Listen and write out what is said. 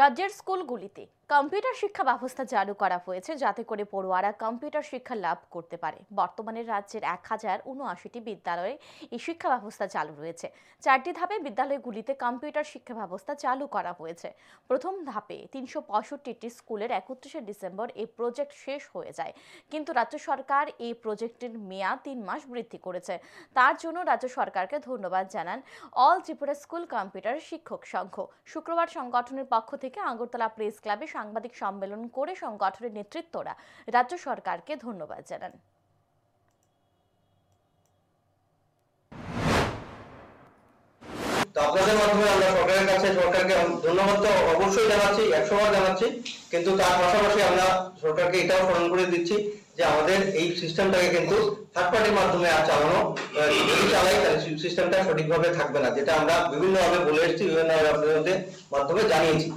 রাজ্যের স্কুলগুলিতে। কম্পিউটার শিক্ষা ব্যবস্থা চালু করা হয়েছে যাতে করে পড়ুয়ারা কম্পিউটার শিক্ষা লাভ করতে পারে। বর্তমানে রাজ্যের এক হাজার উনআশিটি বিদ্যালয়ে এই শিক্ষা ব্যবস্থা চালু রয়েছে। চারটি ধাপে বিদ্যালয়গুলিতে কম্পিউটার শিক্ষা ব্যবস্থা চালু করা হয়েছে। প্রথম ধাপে তিনশো পঁয়ষট্টিটি স্কুলের একত্রিশে ডিসেম্বর এই প্রজেক্ট শেষ হয়ে যায়। কিন্তু রাজ্য সরকার এই প্রজেক্টের মেয়াদ তিন মাস বৃদ্ধি করেছে। তার জন্য রাজ্য সরকারকে ধন্যবাদ জানান অল ত্রিপুরা স্কুল কম্পিউটার শিক্ষক সংঘ। শুক্রবার সংগঠনের পক্ষ থেকে আগরতলা প্রেস ক্লাবে সাংবাদিক সম্মেলন করে সংগঠনের নেতৃত্বরা রাজ্য সরকারকে ধন্যবাদ জানান। আপনাদের মাধ্যমে আমরা সরকারের কাছে সরকারকে ধন্যবাদ তো অবশ্যই জানাচ্ছি একশো বার জানাচ্ছি, কিন্তু তার পাশাপাশি আমরা সরকারকে এটাও স্মরণ করে দিচ্ছি যে আমাদের এই সিস্টেমটাকে কিন্তু থার্ড পার্টির মাধ্যমে আর চালানো যদি চালাই, তাহলে সিস্টেমটা সঠিকভাবে থাকবে না, যেটা আমরা বিভিন্নভাবে বলে এসেছি, বিভিন্ন মাধ্যমে জানিয়েছি।